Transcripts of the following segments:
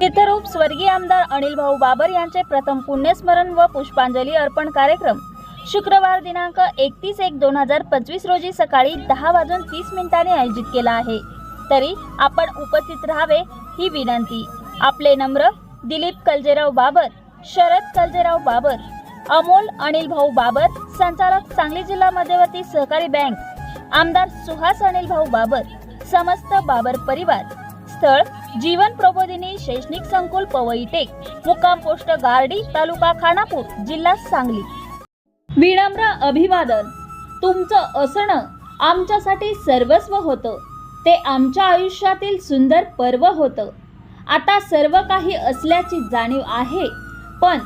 चित्ररूप स्वर्गीय आमदार अनिल भाऊ बाबर यांचे प्रथम पुण्यस्मरण व पुष्पांजली अर्पण कार्यक्रम. शुक्रवार दिनांक एकतीस एक दोन हजार पंचवीस रोजी सकाळी दहा वाजून तीस मिनिटांनी आयोजित केला आहे. तरी आपण उपस्थित राहावे ही विनंती. आपले नम्र दिलीप कलजेराव बाबर शरद कलजेराव बाबर अमोल अनिल भाऊ बाबर संचालक सांगली जिल्हा मध्यवर्ती सहकारी बँक आमदार सुहास अनिल भाऊ बाबर समस्त बाबर परिवार स्थळ जीवन प्रबोधिनी शैक्षणिक संकुल पवई टेक मुक्काम पोस्ट गार्डी तालुका खानापूर जिल्हा सांगली. विनम्र अभिवादन. तुमचं असणं आमच्यासाठी सर्वस्व होतं. ते आमच्या आयुष्यातील सुंदर पर्व होतं. आता सर्व काही असल्याची जाणीव आहे पण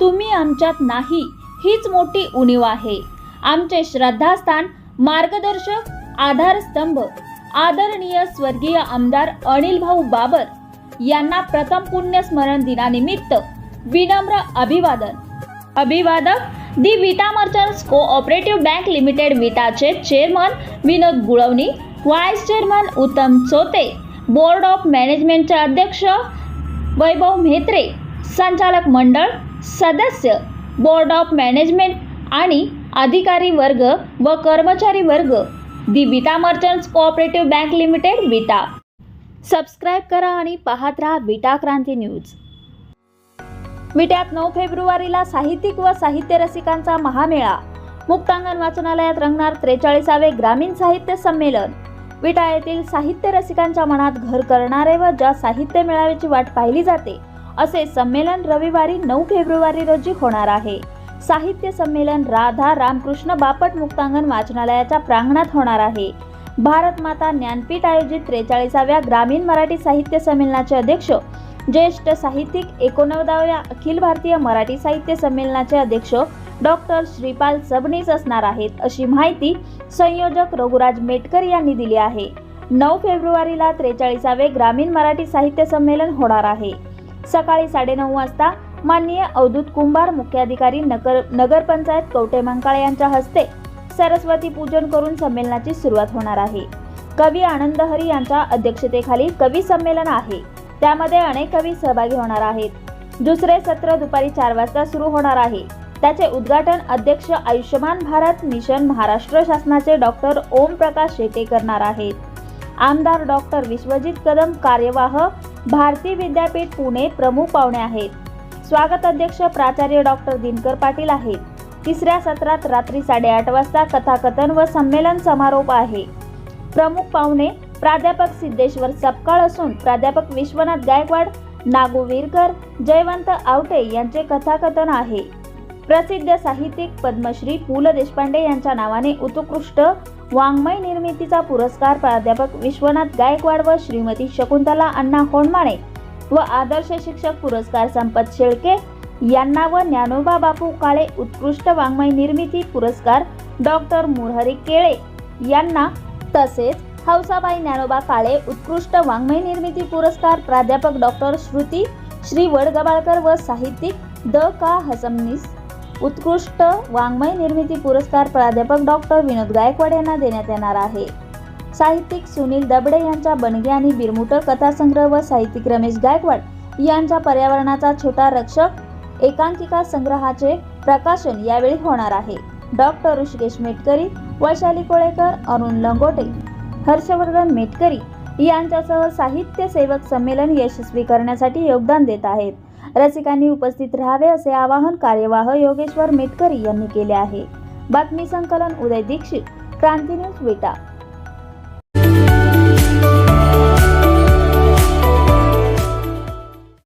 तुम्ही आमच्यात नाही हीच मोठी उणीव आहे. आमचे श्रद्धास्थान मार्गदर्शक आधारस्तंभ. आदरणीय स्वर्गीय आमदार अनिल भाऊ बाबर यांना प्रथम पुण्यस्मरण दिनानिमित्त विनम्र अभिवादन. अभिवादक the Vita merchants cooperative bank limited विटाचे chairman Vinod Gulwani vice chairman Uttam Chote board of मॅनेजमेंटचे अध्यक्ष वैभव म्हेत्रे संचालक मंडळ सदस्य बोर्ड ऑफ मॅनेजमेंट आणि अधिकारी वर्ग व कर्मचारी वर्ग the Vita merchants cooperative bank limited Vita. Subscribe करा आणि पाहत राहा विटा क्रांती न्यूज. विट्यात नऊ फेब्रुवारीला साहित्यिक व साहित्य रसिकांचा महामेळा. मुक्तांगण वाचनालयात रंगणार त्रेचाळीसावे ग्रामीण साहित्य संमेलन. विटा येथील साहित्य रसिकांच्या मनात घर करणारे व ज्या साहित्य मेळाव्याची वाट पाहिली जाते असे संमेलन रविवारी नऊ फेब्रुवारी रोजी होणार आहे. साहित्य संमेलन राधा रामकृष्ण बापट मुक्तांगण वाचनालयाच्या प्रांगणात होणार आहे. भारत माता ज्ञानपीठ आयोजित त्रेचाळीसाव्या ग्रामीण मराठी साहित्य संमेलनाचे अध्यक्ष ज्येष्ठ साहित्यिक एकोणनव्वदाव्या अखिल भारतीय मराठी साहित्य संमेलनाचे अध्यक्ष डॉक्टर श्रीपाल सबनीस असणार आहेत अशी माहिती संयोजक रघुराज मेटकर यांनी दिली आहे. नऊ फेब्रुवारीला त्रेचाळीसावे ग्रामीण मराठी साहित्य संमेलन होणार आहे. सकाळी साडेनऊ वाजता माननीय अवधूत कुंभार मुख्याधिकारी नगर नगरपंचायत कवटे मंकाळे यांच्या हस्ते सरस्वती पूजन करून संमेलनाची सुरुवात होणार आहे. कवी आनंद हरी यांच्या अध्यक्षतेखाली कवी संमेलन आहे. त्यामध्ये अनेक कवी सहभागी होणार आहेत. दुसरे सत्र दुपारी चार वाजता सुरू होणार आहे. त्याचे उद्घाटन अध्यक्ष आयुष्यमान भारत मिशन महाराष्ट्र शासनाचे डॉक्टर ओम प्रकाश शेटे करणार आहेत. आमदार डॉक्टर विश्वजित कदम कार्यवाह भारती विद्यापीठ पुणे प्रमुख पाहुणे आहेत. स्वागत अध्यक्ष प्राचार्य डॉक्टर दिनकर पाटील आहेत. तिसऱ्या सत्रात रात्री साडेआठ वाजता कथाकथन व संमेलन समारोप आहे. प्रमुख पाहुणे प्राध्यापक सिद्धेश्वर सपकाळ असून प्राध्यापक विश्वनाथ गायकवाड नागू वीरकर जयवंत आवटे यांचे कथाकथन आहे. प्रसिद्ध साहित्यिक पद्मश्री पु. ल. देशपांडे यांच्या नावाने उत्कृष्ट वाङ्मय निर्मितीचा पुरस्कार प्राध्यापक विश्वनाथ गायकवाड व श्रीमती शकुंतला अण्णा होणमाणे व आदर्श शिक्षक पुरस्कार संपत शेळके यांना व ज्ञानोबा बापू काळे उत्कृष्ट वाङ्मय निर्मिती पुरस्कार डॉक्टर मुरहरी केळे यांना तसेच हौसाबाई ज्ञानोबा काळे उत्कृष्ट वाङ्मय निर्मिती पुरस्कार प्राध्यापक डॉक्टर श्रुती श्री वडगबाळकर व साहित्यिक द का हसमनीस उत्कृष्ट वाङ्मय निर्मिती पुरस्कार प्राध्यापक डॉक्टर विनोद गायकवाड यांना देण्यात येणार आहे. साहित्यिक सुनील दबडे यांच्या बनगे आणि बिरमुटर कथासंग्रह व साहित्यिक रमेश गायकवाड यांच्या पर्यावरणाचा छोटा रक्षक एकांकिका संग्रहाचे प्रकाशन यावेळी होणार आहे. डॉक्टर ऋषिकेश मेटकरी वैशाली कोळेकर अरुण लंगोटे हर्षवर्धन मेटकरी यांच्यासह साहित्य सेवक संमेलन यशस्वी करण्यासाठी योगदान देत आहेत. रसिकांनी उपस्थित राहावे असे आवाहन कार्यवाह योगेश्वर मेटकरी यांनी केले आहे. बातमी संकलन उदय दीक्षित क्रांती न्यूज विटा.